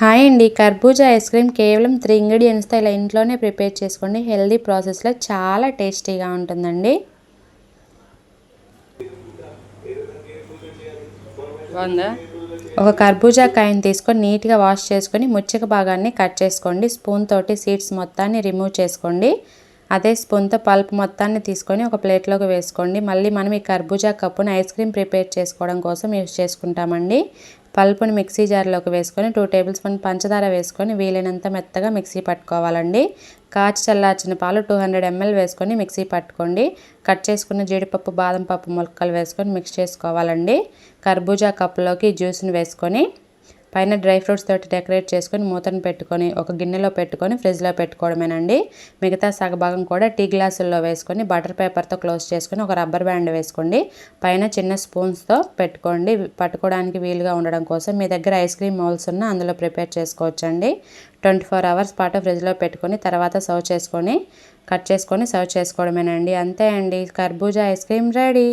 Hi అండి. కర్బూజా ice cream కేవలం త్రీ ఇంగ్రీడియంట్స్తో ఇలా ఇంట్లోనే ప్రిపేర్ చేసుకోండి. హెల్దీ ప్రాసెస్లో చాలా టేస్టీగా ఉంటుందండి. ఒక కర్బూజా కాయని తీసుకొని నీట్గా వాష్ చేసుకొని ముచ్చక భాగాన్ని కట్ చేసుకోండి. స్పూన్ తోటి సీడ్స్ మొత్తాన్ని రిమూవ్ చేసుకోండి. అదే స్పూన్తో పల్ప్ మొత్తాన్ని తీసుకొని ఒక ప్లేట్లోకి వేసుకోండి. మళ్ళీ మనం ఈ కర్బూజా కప్పును ఐస్ క్రీమ్ ప్రిపేర్ చేసుకోవడం కోసం యూస్ చేసుకుంటామండి. పల్పుని మిక్సీ జార్లోకి వేసుకొని టూ టేబుల్ స్పూన్ పంచదార వేసుకొని వీలైనంత మెత్తగా మిక్సీ పట్టుకోవాలండి. కాచి చల్లార్చిన పాలు టూ హండ్రెడ్ ఎంఎల్ వేసుకొని మిక్సీ పట్టుకోండి. కట్ చేసుకున్న జీడిపప్పు బాదం పప్పు ములక్కలు వేసుకొని మిక్స్ చేసుకోవాలండి. కర్బూజా కప్పులోకి జ్యూస్ని వేసుకొని పైన డ్రై ఫ్రూట్స్ తోటి డెకరేట్ చేసుకొని మూతను పెట్టుకొని ఒక గిన్నెలో పెట్టుకొని ఫ్రిడ్జ్లో పెట్టుకోవడమేనండి. మిగతా సగభాగం కూడా టీ గ్లాసుల్లో వేసుకొని బటర్ పేపర్తో క్లోజ్ చేసుకొని ఒక రబ్బర్ బ్యాండ్ వేసుకోండి. పైన చిన్న స్పూన్స్తో పెట్టుకోండి. పట్టుకోవడానికి వీలుగా ఉండడం కోసం మీ దగ్గర ఐస్ క్రీమ్ మౌల్స్ ఉన్న అందులో ప్రిపేర్ చేసుకోవచ్చండి. ట్వంటీ ఫోర్ అవర్స్ పాటు ఫ్రిడ్జ్లో పెట్టుకొని తర్వాత సర్వ్ చేసుకొని కట్ చేసుకొని సర్వ్ చేసుకోవడమేనండి. అంతే అండి. కర్బూజా ఐస్ క్రీమ్ రెడీ.